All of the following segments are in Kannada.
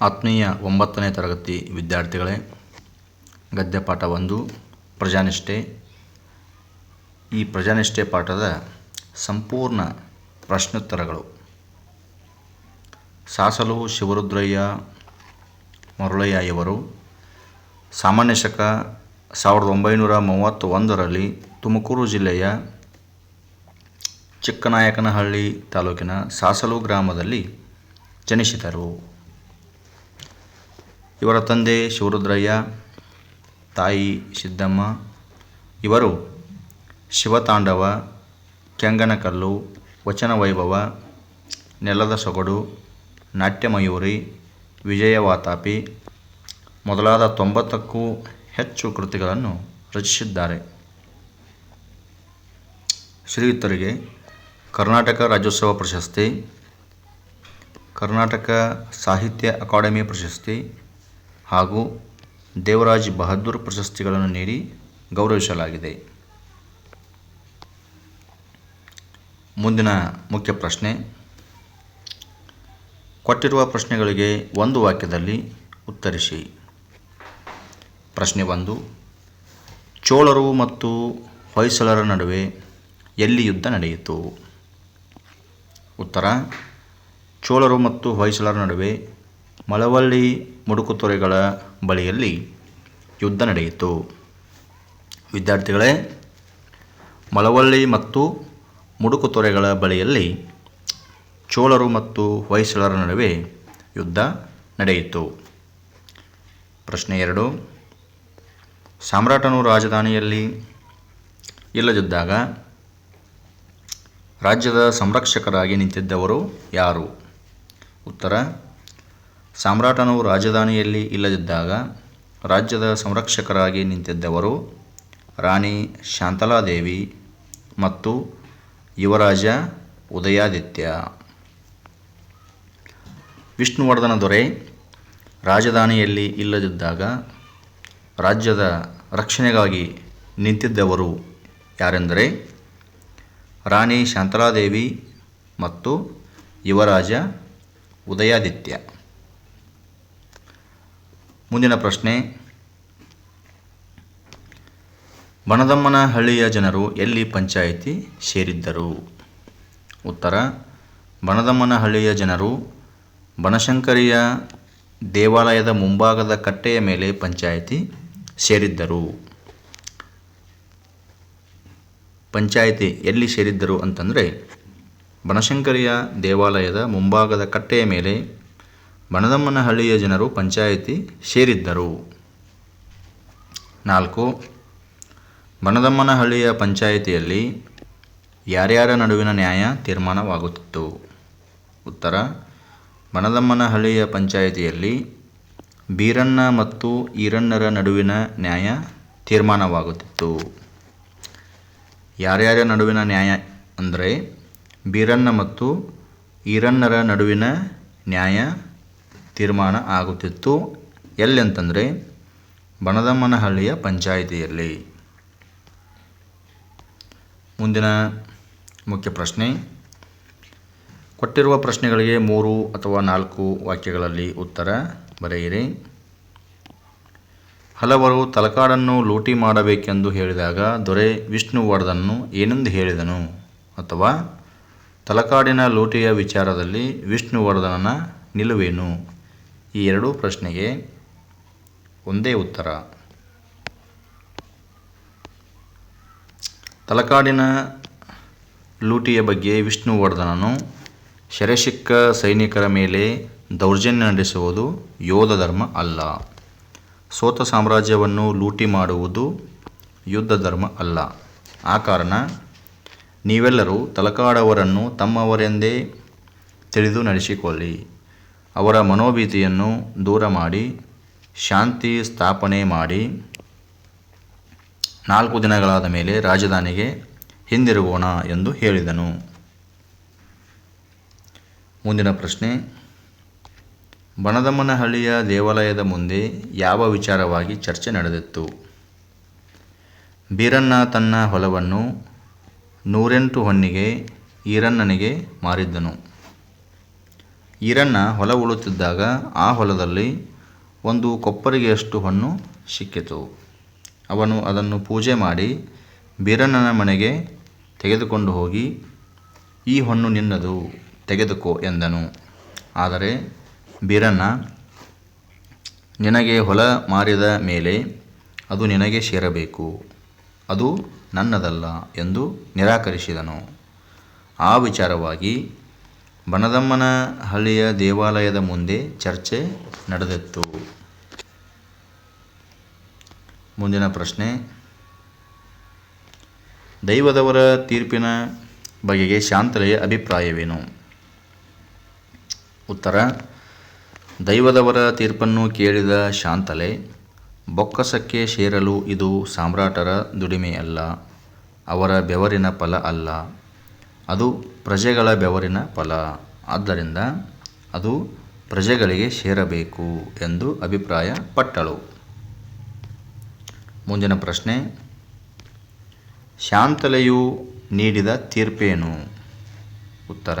ಆತ್ಮೀಯ ಒಂಬತ್ತನೇ ತರಗತಿ ವಿದ್ಯಾರ್ಥಿಗಳೇ, ಗದ್ಯ ಪಾಠ ಒಂದು, ಪ್ರಜಾನಿಷ್ಠೆ. ಈ ಪ್ರಜಾನಿಷ್ಠೆ ಪಾಠದ ಸಂಪೂರ್ಣ ಪ್ರಶ್ನೋತ್ತರಗಳು. ಸಾಸಲು ಶಿವರುದ್ರಯ್ಯ ಮರುಳಯ್ಯ ಇವರು ಸಾಮಾನ್ಯ ಶಕ ಸಾವಿರದ ಒಂಬೈನೂರ ಮೂವತ್ತ ಒಂದರಲ್ಲಿ ತುಮಕೂರು ಜಿಲ್ಲೆಯ ಚಿಕ್ಕನಾಯಕನಹಳ್ಳಿ ತಾಲೂಕಿನ ಸಾಸಲು ಗ್ರಾಮದಲ್ಲಿ ಜನಿಸಿದರು. ಇವರ ತಂದೆ ಶಿವರುದ್ರಯ್ಯ, ತಾಯಿ ಸಿದ್ದಮ್ಮ, ಇವರು ಶಿವತಾಂಡವ, ಕೆಂಗನಕಲ್ಲು ವಚನ ವೈಭವ ನೆಲದ ಸೊಗಡು, ನಾಟ್ಯಮಯೂರಿ, ವಿಜಯವಾತಾಪಿ ಮೊದಲಾದ ತೊಂಬತ್ತಕ್ಕೂ ಹೆಚ್ಚು ಕೃತಿಗಳನ್ನು ರಚಿಸಿದ್ದಾರೆ. ಶ್ರೀಯುತರಿಗೆ ಕರ್ನಾಟಕ ರಾಜ್ಯೋತ್ಸವ ಪ್ರಶಸ್ತಿ, ಕರ್ನಾಟಕ ಸಾಹಿತ್ಯ ಅಕಾಡೆಮಿ ಪ್ರಶಸ್ತಿ ಹಾಗೂ ದೇವರಾಜ್ ಬಹದ್ದೂರ್ ಪ್ರಶಸ್ತಿಗಳನ್ನು ನೀಡಿ ಗೌರವಿಸಲಾಗಿದೆ. ಮುಂದಿನ ಮುಖ್ಯ ಪ್ರಶ್ನೆ. ಕೊಟ್ಟಿರುವ ಪ್ರಶ್ನೆಗಳಿಗೆ ಒಂದು ವಾಕ್ಯದಲ್ಲಿ ಉತ್ತರಿಸಿ. ಪ್ರಶ್ನೆ ಒಂದು, ಚೋಳರು ಮತ್ತು ಹೊಯ್ಸಳರ ನಡುವೆ ಎಲ್ಲಿ ಯುದ್ಧ ನಡೆಯಿತು? ಉತ್ತರ, ಚೋಳರು ಮತ್ತು ಹೊಯ್ಸಳರ ನಡುವೆ ಮಳವಳ್ಳಿ ಮುಡುಕುತೊರೆಗಳ ಬಳಿಯಲ್ಲಿ ಯುದ್ಧ ನಡೆಯಿತು. ವಿದ್ಯಾರ್ಥಿಗಳೇ, ಮಳವಳ್ಳಿ ಮತ್ತು ಮುಡುಕುತೊರೆಗಳ ಬಳಿಯಲ್ಲಿ ಚೋಳರು ಮತ್ತು ಹೊಯ್ಸಳರ ನಡುವೆ ಯುದ್ಧ ನಡೆಯಿತು. ಪ್ರಶ್ನೆ ಎರಡು. ಸಾಮ್ರಾಟನು ರಾಜಧಾನಿಯಲ್ಲಿ ಇಲ್ಲದಿದ್ದಾಗ ರಾಜ್ಯದ ಸಂರಕ್ಷಕರಾಗಿ ನಿಂತಿದ್ದವರು ಯಾರು? ಉತ್ತರ ಸಾಮ್ರಾಟನು ರಾಜಧಾನಿಯಲ್ಲಿ ಇಲ್ಲದಿದ್ದಾಗ ರಾಜ್ಯದ ಸಂರಕ್ಷಕರಾಗಿ ನಿಂತಿದ್ದವರು ರಾಣಿ ಶಾಂತಲಾದೇವಿ ಮತ್ತು ಯುವರಾಜ ಉದಯಾದಿತ್ಯ. ವಿಷ್ಣುವರ್ಧನ ದೊರೆ ರಾಜಧಾನಿಯಲ್ಲಿ ಇಲ್ಲದಿದ್ದಾಗ ರಾಜ್ಯದ ರಕ್ಷಣೆಗಾಗಿ ನಿಂತಿದ್ದವರು ಯಾರೆಂದರೆ ರಾಣಿ ಶಾಂತಲಾದೇವಿ ಮತ್ತು ಯುವರಾಜ ಉದಯಾದಿತ್ಯ. ಮುಂದಿನ ಪ್ರಶ್ನೆ. ಬಣದಮ್ಮನ ಹಳ್ಳಿಯ ಜನರು ಎಲ್ಲಿ ಪಂಚಾಯಿತಿ ಸೇರಿದ್ದರು? ಉತ್ತರ ಬಣದಮ್ಮನಹಳ್ಳಿಯ ಜನರು ಬನಶಂಕರಿಯ ದೇವಾಲಯದ ಮುಂಭಾಗದ ಕಟ್ಟೆಯ ಮೇಲೆ ಪಂಚಾಯಿತಿ ಸೇರಿದ್ದರು. ಪಂಚಾಯಿತಿ ಎಲ್ಲಿ ಸೇರಿದ್ದರು ಅಂತಂದರೆ, ಬನಶಂಕರಿಯ ದೇವಾಲಯದ ಮುಂಭಾಗದ ಕಟ್ಟೆಯ ಮೇಲೆ ಬಣದಮ್ಮನಹಳ್ಳಿಯ ಜನರು ಪಂಚಾಯಿತಿ ಸೇರಿದ್ದರು. ನಾಲ್ಕು, ಬಣದಮ್ಮನಹಳ್ಳಿಯ ಪಂಚಾಯಿತಿಯಲ್ಲಿ ಯಾರ್ಯಾರ ನಡುವಿನ ನ್ಯಾಯ ತೀರ್ಮಾನವಾಗುತ್ತಿತ್ತು? ಉತ್ತರ, ಬಣದಮ್ಮನಹಳ್ಳಿಯ ಪಂಚಾಯಿತಿಯಲ್ಲಿ ಬೀರಣ್ಣ ಮತ್ತು ಈರಣ್ಣರ ನಡುವಿನ ನ್ಯಾಯ ತೀರ್ಮಾನವಾಗುತ್ತಿತ್ತು. ಯಾರ್ಯಾರ ನಡುವಿನ ನ್ಯಾಯ ಅಂದರೆ ಬೀರಣ್ಣ ಮತ್ತು ಈರಣ್ಣರ ನಡುವಿನ ನ್ಯಾಯ ತೀರ್ಮಾನ ಆಗುತ್ತಿತ್ತು. ಎಲ್ಲೆಂತಂದರೆ ಬಣದಮ್ಮನಹಳ್ಳಿಯ ಪಂಚಾಯಿತಿಯಲ್ಲಿ. ಮುಂದಿನ ಮುಖ್ಯ ಪ್ರಶ್ನೆ. ಕೊಟ್ಟಿರುವ ಪ್ರಶ್ನೆಗಳಿಗೆ ಮೂರು ಅಥವಾ ನಾಲ್ಕು ವಾಕ್ಯಗಳಲ್ಲಿ ಉತ್ತರ ಬರೆಯಿರಿ. ಹಲವರು ತಲಕಾಡನ್ನು ಲೂಟಿ ಮಾಡಬೇಕೆಂದು ಹೇಳಿದಾಗ ದೊರೆ ವಿಷ್ಣುವರ್ಧನ್ನು ಏನೆಂದು ಹೇಳಿದನು? ಅಥವಾ ತಲಕಾಡಿನ ಲೂಟಿಯ ವಿಚಾರದಲ್ಲಿ ವಿಷ್ಣುವರ್ಧನನ ನಿಲುವೇನು ಈ ಎರಡೂ ಪ್ರಶ್ನೆಗೆ ಒಂದೇ ಉತ್ತರ. ತಲಕಾಡಿನ ಲೂಟಿಯ ಬಗ್ಗೆ ವಿಷ್ಣುವರ್ಧನನು ಶರೆಶಿಕ್ಕ ಸೈನಿಕರ ಮೇಲೆ ದೌರ್ಜನ್ಯ ನಡೆಸುವುದು ಯೋಧ ಧರ್ಮ ಅಲ್ಲ. ಸೋತ ಸಾಮ್ರಾಜ್ಯವನ್ನು ಲೂಟಿ ಮಾಡುವುದು ಯುದ್ಧ ಧರ್ಮ ಅಲ್ಲ. ಆ ಕಾರಣ ನೀವೆಲ್ಲರೂ ತಲಕಾಡವರನ್ನು ತಮ್ಮವರೆಂದೇ ತಿಳಿದು ನಡೆಸಿಕೊಳ್ಳಿ. ಅವರ ಮನೋಭೀತಿಯನ್ನು ದೂರ ಮಾಡಿ ಶಾಂತಿ ಸ್ಥಾಪನೆ ಮಾಡಿ, ನಾಲ್ಕು ದಿನಗಳಾದ ಮೇಲೆ ರಾಜಧಾನಿಗೆ ಹಿಂದಿರುಗೋಣ ಎಂದು ಹೇಳಿದನು. ಮುಂದಿನ ಪ್ರಶ್ನೆ ಬನದಮ್ಮನಹಳ್ಳಿಯ ದೇವಾಲಯದ ಮುಂದೆ ಯಾವ ವಿಚಾರವಾಗಿ ಚರ್ಚೆ ನಡೆದಿತ್ತು? ಬೀರಣ್ಣ ತನ್ನ ಹೊಲವನ್ನು ನೂರೆಂಟು ಹೊನ್ನಿಗೆ ಈರಣ್ಣನಿಗೆ ಮಾರಿದ್ದನು. ಈರಣ್ಣ ಹೊಲ ಉಳುತ್ತಿದ್ದಾಗ ಆ ಹೊಲದಲ್ಲಿ ಒಂದು ಕೊಪ್ಪರಿಗೆಯಷ್ಟು ಹಣ್ಣು ಸಿಕ್ಕಿತು. ಅವನು ಅದನ್ನು ಪೂಜೆ ಮಾಡಿ ಬೀರಣ್ಣನ ಮನೆಗೆ ತೆಗೆದುಕೊಂಡು ಹೋಗಿ, ಈ ಹಣ್ಣು ನಿನ್ನದು, ತೆಗೆದುಕೋ ಎಂದನು. ಆದರೆ ಬೀರಣ್ಣ, ನಿನಗೆ ಹೊಲ ಮಾರಿದ ಮೇಲೆ ಅದು ನಿನಗೆ ಸೇರಬೇಕು, ಅದು ನನ್ನದಲ್ಲ ಎಂದು ನಿರಾಕರಿಸಿದನು. ಆ ವಿಚಾರವಾಗಿ ಬನದಮ್ಮನ ಹಳ್ಳಿಯ ದೇವಾಲಯದ ಮುಂದೆ ಚರ್ಚೆ ನಡೆದಿತ್ತು. ಮುಂದಿನ ಪ್ರಶ್ನೆ. ದೈವದವರ ತೀರ್ಪಿನ ಬಗೆಗೆ ಶಾಂತಲೆಯ ಅಭಿಪ್ರಾಯವೇನು? ಉತ್ತರ, ದೈವದವರ ತೀರ್ಪನ್ನು ಕೇಳಿದ ಶಾಂತಲೆ, ಬೊಕ್ಕಸಕ್ಕೆ ಸೇರಲು ಇದು ಸಾಮ್ರಾಟರ ದುಡಿಮೆಯಲ್ಲ, ಅವರ ಬೆವರಿನ ಫಲ ಅಲ್ಲ, ಅದು ಪ್ರಜೆಗಳ ಬೆವರಿನ ಫಲ. ಆದ್ದರಿಂದ ಅದು ಪ್ರಜೆಗಳಿಗೆ ಸೇರಬೇಕು ಎಂದು ಅಭಿಪ್ರಾಯಪಟ್ಟಳು. ಮುಂದಿನ ಪ್ರಶ್ನೆ. ಶಾಂತಲೆಯು ನೀಡಿದ ತೀರ್ಪೇನು? ಉತ್ತರ,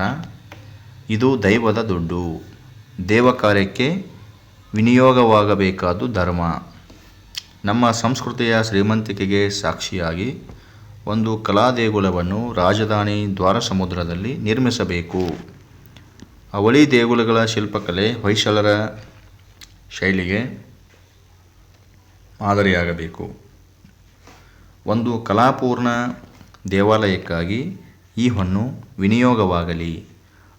ಇದು ದೈವದ ದುಡ್ಡು. ದೇವ ಕಾರ್ಯಕ್ಕೆ ವಿನಿಯೋಗವಾಗಬೇಕಾದ್ದು ಧರ್ಮ. ನಮ್ಮ ಸಂಸ್ಕೃತಿಯ ಶ್ರೀಮಂತಿಕೆಗೆ ಸಾಕ್ಷಿಯಾಗಿ ಒಂದು ಕಲಾ ದೇಗುಲವನ್ನು ರಾಜಧಾನಿ ದ್ವಾರಸಮುದ್ರದಲ್ಲಿ ನಿರ್ಮಿಸಬೇಕು. ಅವಳಿ ದೇಗುಲಗಳ ಶಿಲ್ಪಕಲೆ ಹೊಯ್ಸಳರ ಶೈಲಿಗೆ ಮಾದರಿಯಾಗಬೇಕು. ಒಂದು ಕಲಾಪೂರ್ಣ ದೇವಾಲಯಕ್ಕಾಗಿ ಈ ಹೊನ್ನು ವಿನಿಯೋಗವಾಗಲಿ.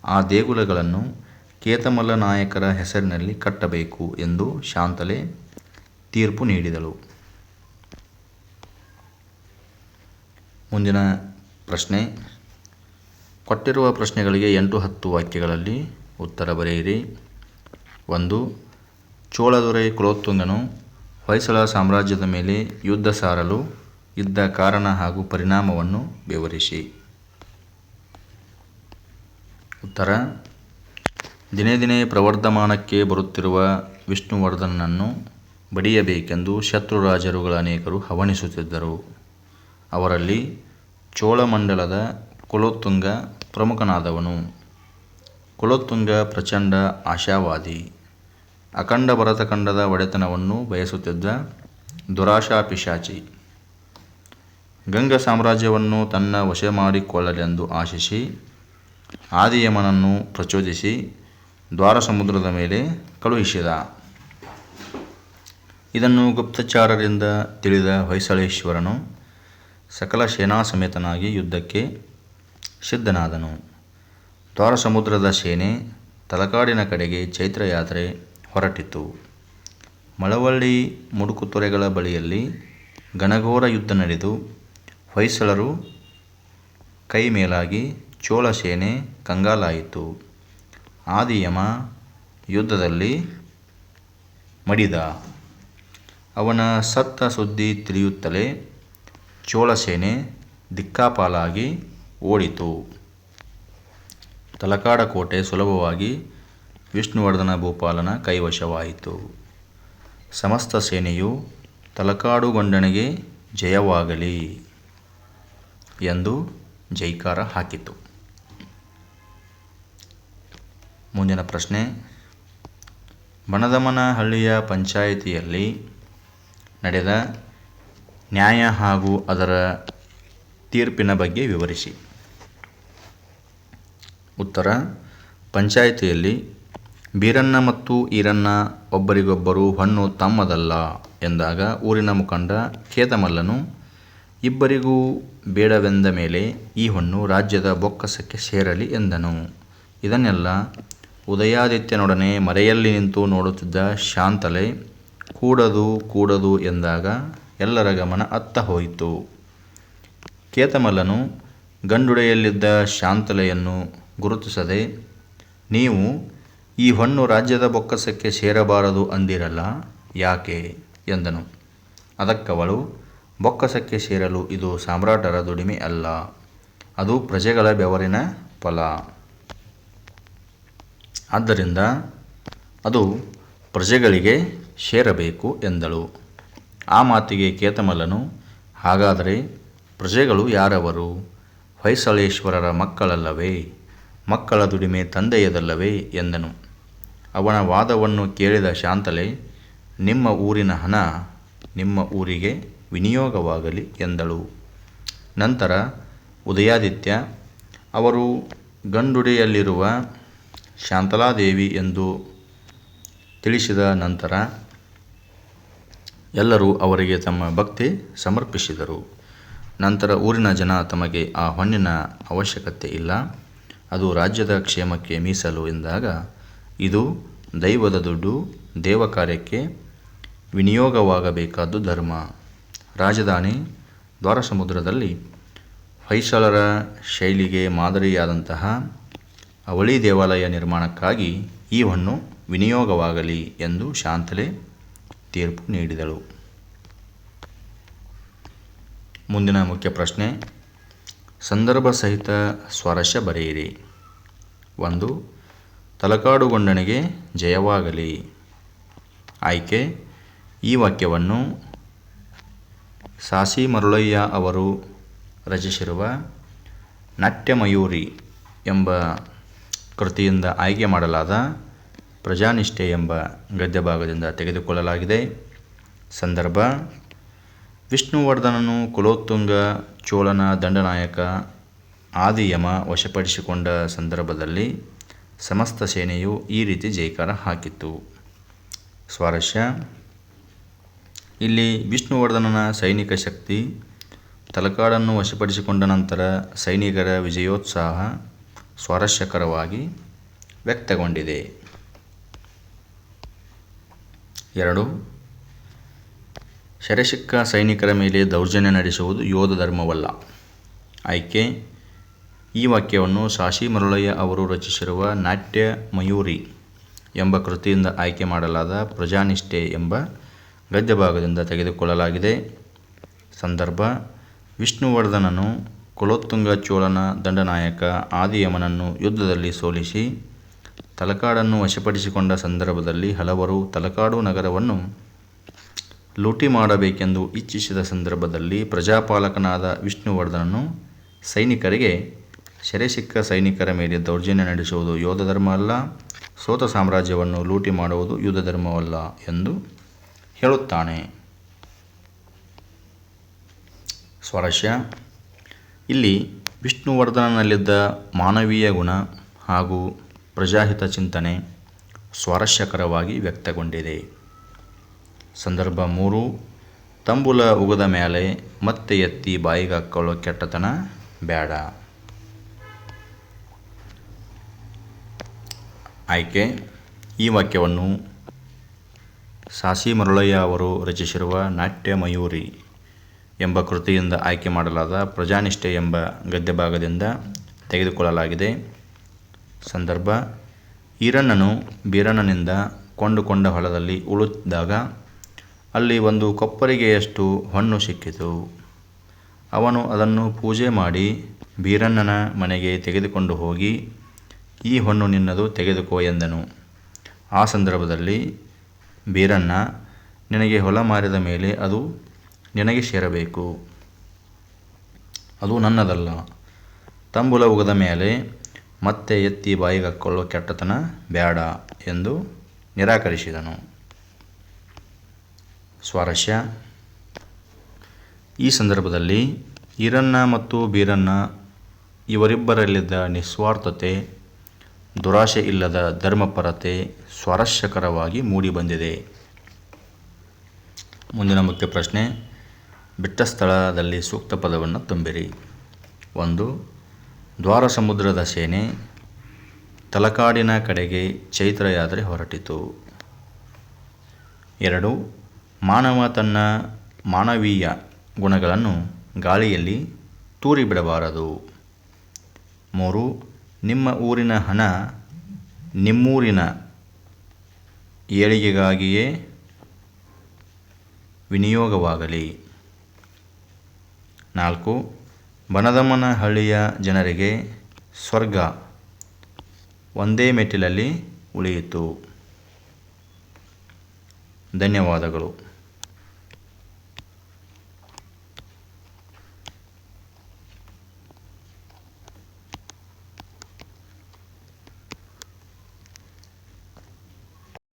ಆ ದೇಗುಲಗಳನ್ನು ಕೇತಮಲ್ಲ ನಾಯಕರ ಹೆಸರಿನಲ್ಲಿ ಕಟ್ಟಬೇಕು ಎಂದು ಶಾಂತಲೆ ತೀರ್ಪು ನೀಡಿದಳು. ಮುಂದಿನ ಪ್ರಶ್ನೆ. ಕೊಟ್ಟಿರುವ ಪ್ರಶ್ನೆಗಳಿಗೆ ಎಂಟು ಹತ್ತು ವಾಕ್ಯಗಳಲ್ಲಿ ಉತ್ತರ ಬರೆಯಿರಿ. ಒಂದು ಚೋಳದೊರೆ ಕುಲೋತ್ತುಂಗನು ಹೊಯ್ಸಳ ಸಾಮ್ರಾಜ್ಯದ ಮೇಲೆ ಯುದ್ಧ ಸಾರಲು ಇದ್ದ ಕಾರಣ ಹಾಗೂ ಪರಿಣಾಮವನ್ನು ವಿವರಿಸಿ. ಉತ್ತರ, ದಿನೇ ದಿನೇ ಪ್ರವರ್ಧಮಾನಕ್ಕೆ ಬರುತ್ತಿರುವ ವಿಷ್ಣುವರ್ಧನನನ್ನು ಬಡಿಯಬೇಕೆಂದು ಶತ್ರು ರಾಜರುಗಳ ಅನೇಕರು ಹವಣಿಸುತ್ತಿದ್ದರು. ಅವರಲ್ಲಿ ಚೋಳಮಂಡಲದ ಕುಲೋತ್ತುಂಗ ಪ್ರಮುಖನಾದವನು. ಕುಲೋತ್ತುಂಗ ಪ್ರಚಂಡ ಆಶಾವಾದಿ. ಅಖಂಡ ಭರತಖಂಡದ ಒಡೆತನವನ್ನು ಬಯಸುತ್ತಿದ್ದ ದುರಾಶಾ ಪಿಶಾಚಿ. ಗಂಗ ಸಾಮ್ರಾಜ್ಯವನ್ನು ತನ್ನ ವಶ ಮಾಡಿಕೊಳ್ಳಲೆಂದು ಆಶಿಸಿ, ಆದಿಯಮನನ್ನು ಪ್ರಚೋದಿಸಿ ದ್ವಾರಸಮುದ್ರದ ಮೇಲೆ ಕಳುಹಿಸಿದ. ಇದನ್ನು ಗುಪ್ತಚಾರರಿಂದ ತಿಳಿದ ಹೊಯ್ಸಳೇಶ್ವರನು ಸಕಲ ಸೇನಾ ಸಮೇತನಾಗಿ ಯುದ್ಧಕ್ಕೆ ಸಿದ್ಧನಾದನು. ದ್ವಾರಸಮುದ್ರದ ಸೇನೆ ತಲಕಾಡಿನ ಕಡೆಗೆ ಚೈತ್ರಯಾತ್ರೆ ಹೊರಟಿತು. ಮಳವಳ್ಳಿ ಮುಡುಕುತೊರೆಗಳ ಬಳಿಯಲ್ಲಿ ಘನಘೋರ ಯುದ್ಧ ನಡೆದು ಹೊಯ್ಸಳರು ಕೈ ಮೇಲಾಗಿ ಚೋಳ ಸೇನೆ ಕಂಗಾಲಾಯಿತು. ಆದಿಯಮ ಯುದ್ಧದಲ್ಲಿ ಮಡಿದ. ಅವನ ಸತ್ತ ಸುದ್ದಿ ತಿಳಿಯುತ್ತಲೇ ಚೋಳ ಸೇನೆ ದಿಕ್ಕಾಪಾಲಾಗಿ ಓಡಿತು. ತಲಕಾಡ ಕೋಟೆ ಸುಲಭವಾಗಿ ವಿಷ್ಣುವರ್ಧನ ಭೂಪಾಲನ ಕೈವಶವಾಯಿತು. ಸಮಸ್ತ ಸೇನೆಯು ತಲಕಾಡುಗೊಂಡನಿಗೆ ಜಯವಾಗಲಿ ಎಂದು ಜೈಕಾರ ಹಾಕಿತು. ಮುಂದಿನ ಪ್ರಶ್ನೆ. ಬಣದಮನಹಳ್ಳಿಯ ಪಂಚಾಯಿತಿಯಲ್ಲಿ ನಡೆದ ನ್ಯಾಯ ಹಾಗೂ ಅದರ ತೀರ್ಪಿನ ಬಗ್ಗೆ ವಿವರಿಸಿ. ಉತ್ತರ, ಪಂಚಾಯಿತಿಯಲ್ಲಿ ಬೀರಣ್ಣ ಮತ್ತು ಈರಣ್ಣ ಒಬ್ಬರಿಗೊಬ್ಬರು ಹಣ್ಣು ತಮ್ಮದಲ್ಲ ಎಂದಾಗ ಊರಿನ ಮುಖಂಡ ಖೇತಮಲ್ಲನು, ಇಬ್ಬರಿಗೂ ಬೇಡವೆಂದ ಮೇಲೆ ಈ ಹಣ್ಣು ರಾಜ್ಯದ ಬೊಕ್ಕಸಕ್ಕೆ ಸೇರಲಿ ಎಂದನು. ಇದನ್ನೆಲ್ಲ ಉದಯಾದಿತ್ಯನೊಡನೆ ಮರೆಯಲ್ಲಿ ನಿಂತು ನೋಡುತ್ತಿದ್ದ ಶಾಂತಲೆ, ಕೂಡದು ಕೂಡದು ಎಂದಾಗ ಎಲ್ಲರ ಗಮನ ಅತ್ತ ಹೋಯಿತು. ಕೇತಮಲ್ಲನು ಗಂಡುಡೆಯಲ್ಲಿದ್ದ ಶಾಂತಲೆಯನ್ನು ಗುರುತಿಸದೆ, ನೀವು ಈ ಹೊಣ್ಣು ರಾಜ್ಯದ ಬೊಕ್ಕಸಕ್ಕೆ ಸೇರಬಾರದು ಅಂದಿರಲ್ಲ, ಯಾಕೆ? ಎಂದನು. ಅದಕ್ಕವಳು, ಬೊಕ್ಕಸಕ್ಕೆ ಸೇರಲು ಇದು ಸಾಮ್ರಾಟರ ದುಡಿಮೆ ಅಲ್ಲ, ಅದು ಪ್ರಜೆಗಳ ಬೆವರಿನ ಫಲ. ಆದ್ದರಿಂದ ಅದು ಪ್ರಜೆಗಳಿಗೆ ಸೇರಬೇಕು ಎಂದಳು. ಆ ಮಾತಿಗೆ ಕೇತಮಲ್ಲನು, ಹಾಗಾದರೆ ಪ್ರಜೆಗಳು ಯಾರವರು? ಹೊಯ್ಸಳೇಶ್ವರರ ಮಕ್ಕಳಲ್ಲವೇ? ಮಕ್ಕಳ ದುಡಿಮೆ ತಂದೆಯದಲ್ಲವೇ? ಎಂದನು. ಅವನ ವಾದವನ್ನು ಕೇಳಿದ ಶಾಂತಲೆ, ನಿಮ್ಮ ಊರಿನ ಹಣ ನಿಮ್ಮ ಊರಿಗೆ ವಿನಿಯೋಗವಾಗಲಿ ಎಂದಳು. ನಂತರ ಉದಯಾದಿತ್ಯ, ಅವರು ಗಂಡುಡಿಯಲ್ಲಿರುವ ಶಾಂತಲಾದೇವಿ ಎಂದು ತಿಳಿಸಿದ ನಂತರ ಎಲ್ಲರೂ ಅವರಿಗೆ ತಮ್ಮ ಭಕ್ತಿ ಸಮರ್ಪಿಸಿದರು. ನಂತರ ಊರಿನ ಜನ ತಮಗೆ ಆ ಹೊನ್ನಿನ ಅವಶ್ಯಕತೆ ಇಲ್ಲ. ಅದು ರಾಜ್ಯದ ಕ್ಷೇಮಕ್ಕೆ ಮೀಸಲು ಎಂದಾಗ, ಇದು ದೈವದ ದುಡ್ಡು, ದೇವ ಕಾರ್ಯಕ್ಕೆ ವಿನಿಯೋಗವಾಗಬೇಕಾದ್ದು ಧರ್ಮ. ರಾಜಧಾನಿ ದ್ವಾರಸಮುದ್ರದಲ್ಲಿ ಹೊಯ್ಸಳರ ಶೈಲಿಗೆ ಮಾದರಿಯಾದಂತಹ ಅವಳಿ ದೇವಾಲಯ ನಿರ್ಮಾಣಕ್ಕಾಗಿ ಈ ಹೊನ್ನು ವಿನಿಯೋಗವಾಗಲಿ ಎಂದು ಶಾಂತಲೆ ತೀರ್ಪು ನೀಡಿದಳು. ಮುಂದಿನ ಮುಖ್ಯ ಪ್ರಶ್ನೆ, ಸಂದರ್ಭ ಸಹಿತ ಸ್ವರಶ ಬರೆಯಿರಿ. ಒಂದು, ತಲಕಾಡುಗೊಂಡನಿಗೆ ಜಯವಾಗಲಿ. ಆಯ್ಕೆ, ಈ ವಾಕ್ಯವನ್ನು ಸಾಸಿ ಮರುಳಯ್ಯ ಅವರು ರಚಿಸಿರುವ ನಾಟ್ಯಮಯೂರಿ ಎಂಬ ಕೃತಿಯಿಂದ ಆಯ್ಕೆ ಮಾಡಲಾದ ಪ್ರಜಾನಿಷ್ಠೆ ಎಂಬ ಗದ್ಯಭಾಗದಿಂದ ತೆಗೆದುಕೊಳ್ಳಲಾಗಿದೆ. ಸಂದರ್ಭ, ವಿಷ್ಣುವರ್ಧನನು ಕುಲೋತ್ತುಂಗ, ಚೋಳನ ದಂಡನಾಯಕ, ಆದಿಯಮ ವಶಪಡಿಸಿಕೊಂಡ ಸಂದರ್ಭದಲ್ಲಿ ಸಮಸ್ತ ಸೇನೆಯು ಈ ರೀತಿ ಜೈಕಾರ ಹಾಕಿತ್ತು. ಸ್ವಾರಸ್ಯ, ಇಲ್ಲಿ ವಿಷ್ಣುವರ್ಧನನ ಸೈನಿಕ ಶಕ್ತಿ, ತಲಕಾಡನ್ನು ವಶಪಡಿಸಿಕೊಂಡ ನಂತರ ಸೈನಿಕರ ವಿಜಯೋತ್ಸಾಹ ಸ್ವಾರಸ್ಯಕರವಾಗಿ ವ್ಯಕ್ತಗೊಂಡಿದೆ. ಎರಡು. ಸೆರೆಸಿಕ್ಕ ಸೈನಿಕರ ಮೇಲೆ ದೌರ್ಜನ್ಯ ನಡೆಸುವುದು ಯೋಧ ಧರ್ಮವಲ್ಲ. ಆಯ್ಕೆ. ಈ ವಾಕ್ಯವನ್ನು ಸಾಶಿ ಮರುಳಯ್ಯ ಅವರು ರಚಿಸಿರುವ ನಾಟ್ಯ ಮಯೂರಿ ಎಂಬ ಕೃತಿಯಿಂದ ಆಯ್ಕೆ ಮಾಡಲಾದ ಪ್ರಜಾನಿಷ್ಠೆ ಎಂಬ ಗದ್ಯ ಭಾಗದಿಂದ ತೆಗೆದುಕೊಳ್ಳಲಾಗಿದೆ. ಸಂದರ್ಭ. ವಿಷ್ಣುವರ್ಧನನು ಕುಲೋತ್ತುಂಗ ಚೋಳನ ದಂಡನಾಯಕ ಆದಿಯಮನನ್ನು ಯುದ್ಧದಲ್ಲಿ ಸೋಲಿಸಿ ತಲಕಾಡನ್ನು ವಶಪಡಿಸಿಕೊಂಡ ಸಂದರ್ಭದಲ್ಲಿ ಹಲವರು ತಲಕಾಡು ನಗರವನ್ನು ಲೂಟಿ ಮಾಡಬೇಕೆಂದು ಇಚ್ಛಿಸಿದ ಸಂದರ್ಭದಲ್ಲಿ ಪ್ರಜಾಪಾಲಕನಾದ ವಿಷ್ಣುವರ್ಧನನು ಸೈನಿಕರಿಗೆ ಸೆರೆಸಿಕ್ಕ ಸೈನಿಕರ ಮೇಲೆ ದೌರ್ಜನ್ಯ ನಡೆಸುವುದು ಯೋಧ ಧರ್ಮ ಅಲ್ಲ, ಸೋತ ಸಾಮ್ರಾಜ್ಯವನ್ನು ಲೂಟಿ ಮಾಡುವುದು ಯುದ್ಧ ಧರ್ಮವಲ್ಲ ಎಂದು ಹೇಳುತ್ತಾನೆ. ಸ್ವಾರಸ್ಯ. ಇಲ್ಲಿ ವಿಷ್ಣುವರ್ಧನನಲ್ಲಿದ್ದ ಮಾನವೀಯ ಗುಣ ಹಾಗೂ ಪ್ರಜಾಹಿತ ಚಿಂತನೆ ಸ್ವಾರಸ್ಯಕರವಾಗಿ ವ್ಯಕ್ತಗೊಂಡಿದೆ. ಸಂದರ್ಭ ಮೂರು, ತಂಬುಲ ಉಗದ ಮೇಲೆ ಮತ್ತೆ ಎತ್ತಿ ಬಾಯಿಗೆ ಹಾಕೊಳ್ಳೋ ಕೆಟ್ಟತನ ಬೇಡ ಆಯ್ಕೆ, ಈ ವಾಕ್ಯವನ್ನು ಸಾಸಿ ಮರುಳಯ್ಯ ಅವರು ರಚಿಸಿರುವ ನಾಟ್ಯ ಮಯೂರಿ ಎಂಬ ಕೃತಿಯಿಂದ ಆಯ್ಕೆ ಮಾಡಲಾದ ಪ್ರಜಾನಿಷ್ಠೆ ಎಂಬ ಗದ್ಯ ಭಾಗದಿಂದ ತೆಗೆದುಕೊಳ್ಳಲಾಗಿದೆ. ಸಂದರ್ಭ ಈರಣ್ಣನು ಬೀರಣ್ಣನಿಂದ ಕೊಂಡುಕೊಂಡ ಹೊಲದಲ್ಲಿ ಉಳುತ್ತಿದ್ದಾಗ ಅಲ್ಲಿ ಒಂದು ಕೊಪ್ಪರಿಗೆಯಷ್ಟು ಹಣ್ಣು ಸಿಕ್ಕಿತು. ಅವನು ಅದನ್ನು ಪೂಜೆ ಮಾಡಿ ಬೀರಣ್ಣನ ಮನೆಗೆ ತೆಗೆದುಕೊಂಡು ಹೋಗಿ, ಈ ಹಣ್ಣು ನಿನ್ನದು ತೆಗೆದುಕೋ ಎಂದನು. ಆ ಸಂದರ್ಭದಲ್ಲಿ ಬೀರಣ್ಣ, ನಿನಗೆ ಹೊಲ ಮಾರಿದ ಮೇಲೆ ಅದು ನಿನಗೆ ಸೇರಬೇಕು. ಅದು ನನ್ನದಲ್ಲ. ತಂಬುಲ ಉಗದ ಮೇಲೆ ಮತ್ತೆ ಎತ್ತಿ ಬಾಯಿಗೆ ಹಾಕ್ಕೊಳ್ಳೋ ಕೆಟ್ಟತನ ಬೇಡ ಎಂದು ನಿರಾಕರಿಸಿದನು. ಸ್ವಾರಸ್ಯ. ಈ ಸಂದರ್ಭದಲ್ಲಿ ಈರಣ್ಣ ಮತ್ತು ಬೀರನ್ನ ಇವರಿಬ್ಬರಲ್ಲಿದ್ದ ನಿಸ್ವಾರ್ಥತೆ, ದುರಾಶೆ ಇಲ್ಲದ ಧರ್ಮಪರತೆ ಸ್ವಾರಸ್ಯಕರವಾಗಿ ಮೂಡಿಬಂದಿದೆ ಮುಂದಿನ ಮುಖ್ಯ ಪ್ರಶ್ನೆ ಬಿಟ್ಟ ಸ್ಥಳದಲ್ಲಿ ಸೂಕ್ತ ಪದವನ್ನು ತುಂಬಿರಿ. ಒಂದು ದ್ವಾರ ಸಮುದ್ರದ ಸೇನೆ ತಲಕಾಡಿನ ಕಡೆಗೆ ಚೈತ್ರಯಾತ್ರೆ ಹೊರಟಿತು. ಎರಡು, ಮಾನವ ತನ್ನ ಮಾನವೀಯ ಗುಣಗಳನ್ನು ಗಾಳಿಯಲ್ಲಿ ತೂರಿಬಿಡಬಾರದು. ಮೂರು, ನಿಮ್ಮ ಊರಿನ ಹಣ ನಿಮ್ಮೂರಿನ ಏಳಿಗೆಗಾಗಿಯೇ ವಿನಿಯೋಗವಾಗಲಿ. ನಾಲ್ಕು ಬನದಮ್ಮನಹಳ್ಳಿಯ ಜನರಿಗೆ ಸ್ವರ್ಗ ಒಂದೇ ಮೆಟ್ಟಿಲಲ್ಲಿ ಉಳಿಯಿತು. ಧನ್ಯವಾದಗಳು.